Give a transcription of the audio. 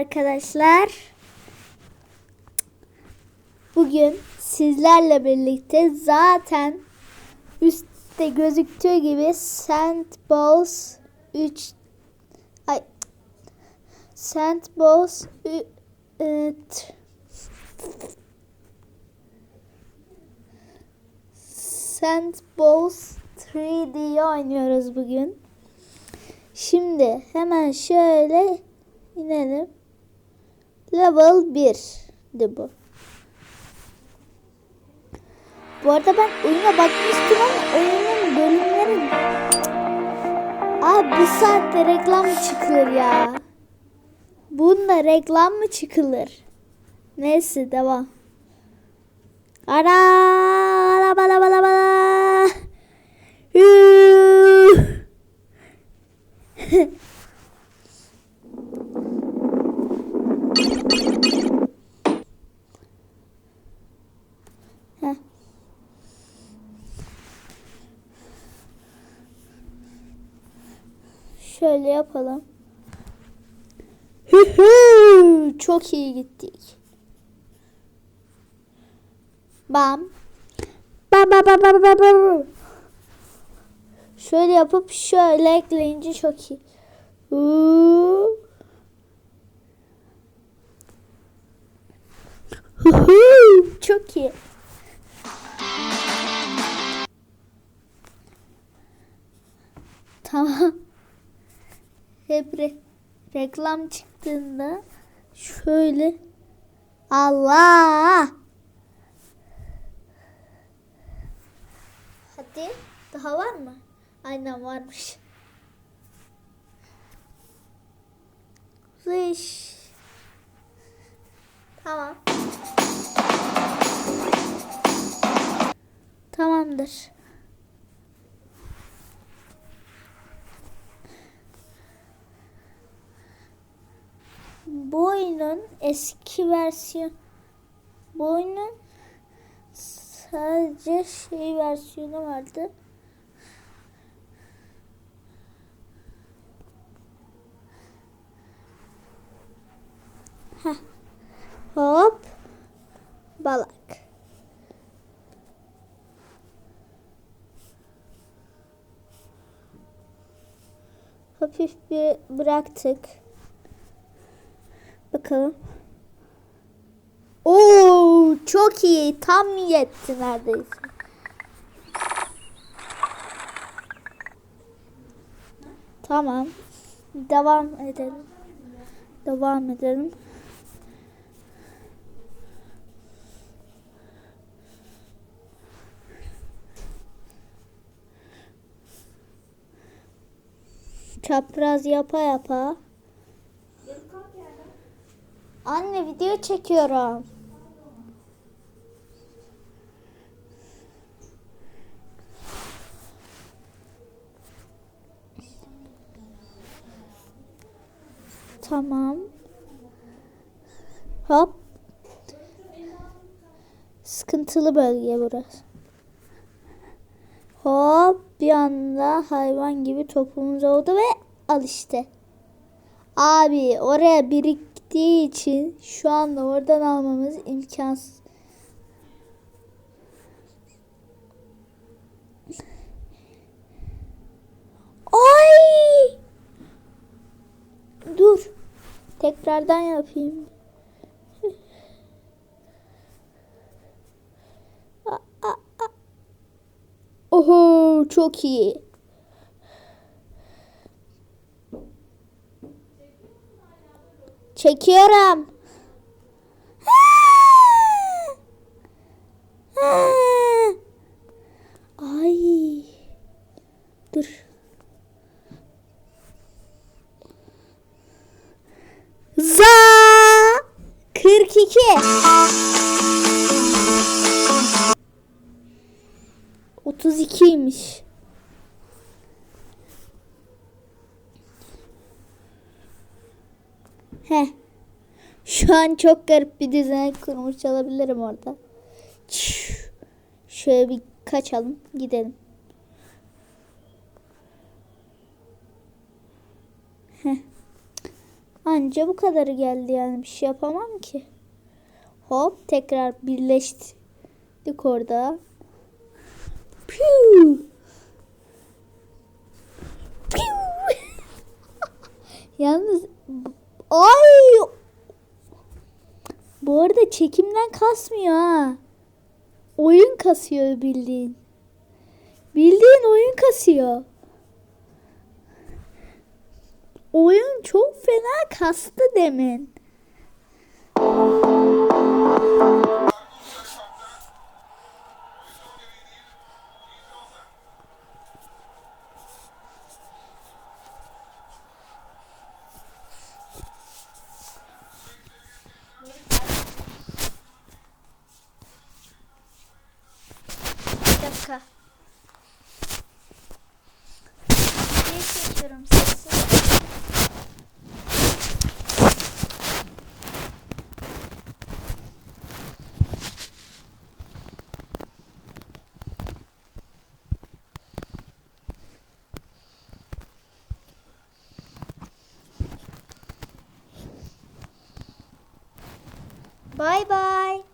arkadaşlar. Bugün sizlerle birlikte zaten üstte gözüktüğü gibi Sandballs 3 ay Sandballs ü- ı, t- Sandballs 3D'yi oynuyoruz bugün. Şimdi hemen şöyle inelim. Level 1 de bu. Bu arada ben oyuna bakmıştım ama oyunun bölümleri... Abi bu saatte reklam mı çıkılır ya? Bunda reklam mı çıkılır? Neyse devam. Ara ara bala bala bala. Şöyle yapalım. Hühü, Çok iyi gittik. Bam. Bam bam bam bam bam bam. Şöyle yapıp şöyle ekleyince çok iyi. Huhu, Çok iyi. Hep re- reklam çıktığında şöyle Allah. Hadi daha var mı? Aynen varmış. Zış. Tamam. Tamamdır. Bu eski versiyon bu sadece şey versiyonu vardı. Heh. Hop. Balık. Hafif bir bıraktık. Bakalım. Oo, çok iyi. Tam yetti neredeyse. Tamam. Devam edelim. Devam edelim. Çapraz yapa yapa. Anne video çekiyorum. Tamam. Hop. Sıkıntılı bölge burası. Hop bir anda hayvan gibi topumuz oldu ve al işte. Abi oraya biriktiği için şu anda oradan almamız imkansız. Ay! Dur. Tekrardan yapayım. Oho çok iyi. Çekiyorum. Ay. Dur. Za 42 32'ymiş. He. Şu an çok garip bir düzen kurmuş olabilirim orada. Şöyle bir kaçalım gidelim. Heh. Anca bu kadarı geldi yani bir şey yapamam ki. Hop tekrar birleştik orada. Piu. Piu. Yalnız ay bu arada çekimden kasmıyor ha. Oyun kasıyor bildiğin. Bildiğin oyun kasıyor. Oyun çok fena kastı demin. Bye bye.